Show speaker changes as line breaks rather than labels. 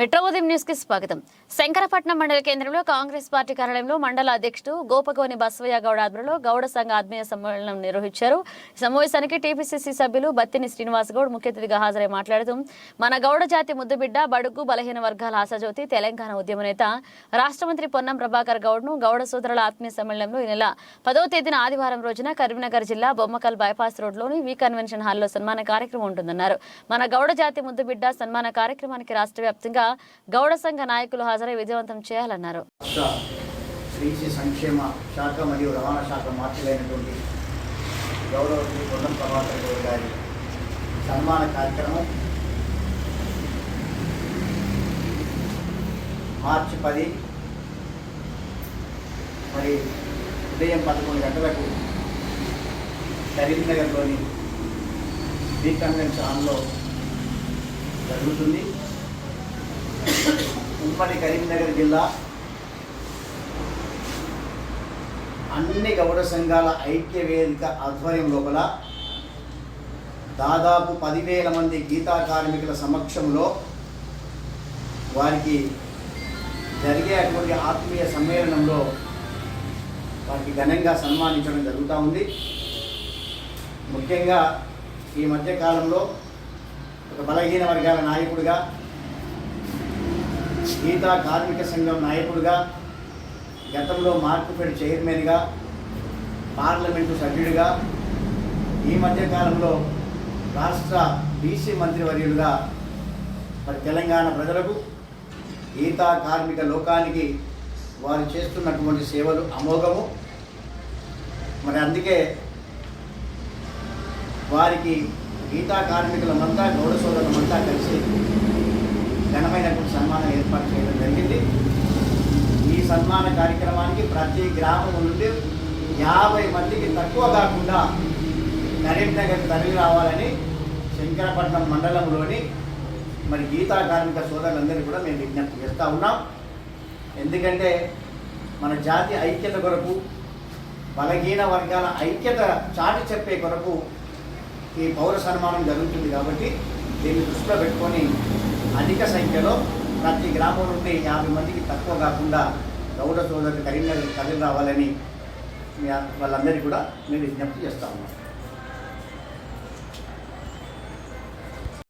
Metro ఉదయం న్యూస్కి స్వాగతం. శంకరపట్నం మండల కేంద్రంలో కాంగ్రెస్ పార్టీ కార్యాలయంలో మండల అధ్యక్షుడు గోపగోని బసవయ్య గౌడ ఆధ్వర్యంలో గౌడ సంఘ ఆత్మీయ సమ్మేళనం నిర్వహించారు. సమావేశానికి టీపీసీసీ సభ్యులు బత్తిని శ్రీనివాస్ గౌడ్ ముఖ్య అతిథిగా హాజరై మాట్లాడుతూ మన గౌడ జాతి ముద్దుబిడ్డ బడుగు బలహీన వర్గాల ఆశాజ్యోతి తెలంగాణ ఉద్యమ నేత రాష్ట్ర మంత్రి పొన్నం ప్రభాకర్ గౌడ్ను గౌడ సోదరుల ఆత్మీయ సమ్మేళనంలో ఈ నెల పదవ తేదీన ఆదివారం రోజున కరీంనగర్ జిల్లా బొమ్మకల్ బైపాస్ రోడ్లోని వి కన్వెన్షన్ హాల్లో సన్మాన కార్యక్రమం ఉంటుందన్నారు. మన గౌడ జాతి ముద్దుబిడ్డ సన్మాన కార్యక్రమానికి రాష్ట్ర వ్యాప్తంగా గౌడ సంఘ నాయకులు హాజరై విజయవంతం చేయాలన్నారు.
రాష్ట్ర సంక్షేమ శాఖ మరియు రవాణా శాఖ మార్పులైనటువంటి గౌరవ శ్రీ కొండం ప్రభాకర్ గౌడ్ గారి సన్మాన కార్యక్రమం మార్చి పది మరి ఉదయం పదకొండు గంటలకు కరీంనగర్లోని బీ కన్వెన్షన్ హాల్లో జరుగుతుంది. ఉమ్మడి కరీంనగర్ జిల్లా అన్ని గౌడ సంఘాల ఐక్య వేదిక ఆధ్వర్యం లోపల దాదాపు పదివేల మంది గీతా కార్మికుల సమక్షంలో వారికి జరిగే అటువంటి ఆత్మీయ సమ్మేళనంలో వారికి ఘనంగా సన్మానించడం జరుగుతూ ఉంది. ముఖ్యంగా ఈ మధ్యకాలంలో ఒక బలహీన వర్గాల నాయకుడిగా గీతా కార్మిక సంఘం నాయకుడిగా గతంలో మార్పుపేట చైర్మన్గా పార్లమెంటు సభ్యుడిగా ఈ మధ్యకాలంలో రాష్ట్ర బీసీ మంత్రివర్యులుగా మరి తెలంగాణ ప్రజలకు గీతా కార్మిక లోకానికి వారు చేస్తున్నటువంటి సేవలు అమోఘము. మరి అందుకే వారికి గీతా కార్మికులమంతా గౌడ సోదరులమంతా కలిసి ఘనమైనటువంటి సన్మానం ఏర్పాటు చేయడం జరిగింది. ఈ సన్మాన కార్యక్రమానికి ప్రతి గ్రామం నుండి యాభై మందికి తక్కువ కాకుండా కరీంనగర్ తరలి రావాలని శంకరపట్నం మండలంలోని మరి గీతా కార్మిక సోదరులందరికీ కూడా మేము విజ్ఞప్తి చేస్తూ ఉన్నాం. ఎందుకంటే మన జాతి ఐక్యత కొరకు బలహీన వర్గాల ఐక్యత చాటి చెప్పే కొరకు ఈ పౌర సన్మానం జరుగుతుంది కాబట్టి దీన్ని దృష్టిలో పెట్టుకొని అధిక సంఖ్యలో ప్రతి గ్రామం నుండి యాభై మందికి తక్కువ కాకుండా గౌడ సోదరులు కరీంనగర్ కదిలి రావాలని వాళ్ళందరికీ కూడా మేము విజ్ఞప్తి చేస్తా ఉన్నాం